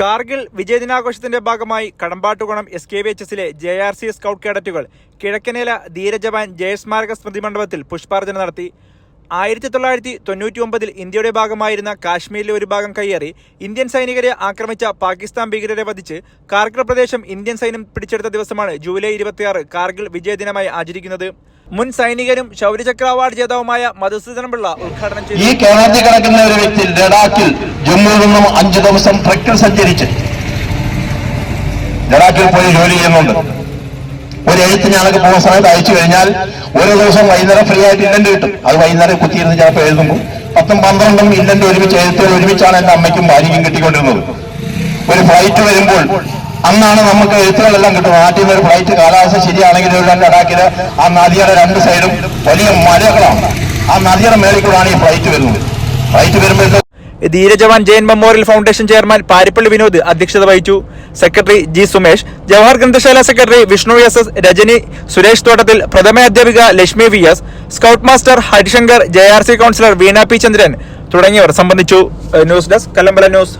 കാർഗിൽ വിജയദിനാഘോഷത്തിന്റെ ഭാഗമായി Kadampattukonam S K V H എസിലെ ജെ ആർ സി സ്കൗട്ട് കേഡറ്റുകൾ കിഴക്കനേല ധീരജവാൻ ജയസ്മാരക സ്മൃതി മണ്ഡപത്തിൽ പുഷ്പാർച്ചന നടത്തി. ആയിരത്തി തൊള്ളായിരത്തി തൊണ്ണൂറ്റി ഒമ്പതിൽ ഇന്ത്യയുടെ ഭാഗമായിരുന്ന കാശ്മീരിലെ ഒരു ഭാഗം കയ്യേറി ഇന്ത്യൻ സൈനികരെ ആക്രമിച്ച പാകിസ്ഥാൻ ഭീകരരെ വധിച്ച് കാർഗിൽ പ്രദേശം ഇന്ത്യൻ സൈന്യം പിടിച്ചെടുത്ത ദിവസമാണ് ജൂലൈ ഇരുപത്തിയാറ് കാർഗിൽ വിജയദിനമായി ആചരിക്കുന്നത്. മുൻ സൈനികനും ശൗര്യചക്ര അവാർഡ് ജേതാവുമായ മധുസൂദനം പിള്ള ഉദ്ഘാടനം ചെയ്തു. ഈ കേരളത്തിൽ കിടക്കുന്ന ഒരു വ്യക്തി ലഡാക്കിൽ ജമ്മുവിൽ നിന്നും അഞ്ചു ദിവസം ട്രക്കിൽ സഞ്ചരിച്ച് ലഡാക്കിൽ പോയി ജോലി ചെയ്യുന്നുണ്ട്. ഒരു എഴുത്ത് ഞാനൊക്കെ പോകുന്ന സമയത്ത് അയച്ചു കഴിഞ്ഞാൽ ഒരു ദിവസം വൈകുന്നേരം ഫ്രീ ആയിട്ട് ഇല്ലന്റ് കിട്ടും. അത് വൈകുന്നേരം കുത്തിയിരുന്ന് ചിലപ്പോൾ എഴുതുമ്പോൾ പത്തും പന്ത്രണ്ടും ഇല്ലന്റ് ഒരുമിച്ച് എഴുത്തുകൾ ഒരുമിച്ചാണ് എന്റെ അമ്മയ്ക്കും ഭാര്യയ്ക്കും കിട്ടിക്കൊണ്ടിരുന്നത്. ഒരു ഫ്ലൈറ്റ് വരുമ്പോൾ അന്നാണ് നമുക്ക് എഴുത്തുകളെല്ലാം കിട്ടുന്നത്. നാട്ടിൽ നിന്ന് ഒരു ഫ്ലൈറ്റ് കാലാവസ്ഥ ശരിയാണെങ്കിൽ ഒരു രണ്ട് അടാക്കിൽ ആ നദിയുടെ രണ്ട് സൈഡും വലിയ മലകളാണ്. ആ നദിയുടെ മേളിൽ കൂടാണ് ഈ ഫ്ലൈറ്റ് വരുന്നത്. ഫ്ലൈറ്റ് വരുമ്പോഴത്തെ ധീരജവാൻ Jayan memorial foundation chairman Parippally Vinod അധ്യക്ഷത വഹിച്ചു. സെക്രട്ടറി ജി സുമേഷ് ജവഹർ ഗ്രന്ഥശാല secretary Vishnu S S Rajani Suresh Thottathil പ്രഥമ അധ്യാപിക Lakshmi V S scout master Harishankar J R C councillor Veena P Chandran തുടങ്ങിയവർ സംബന്ധിച്ചു. News desk Kallambala news.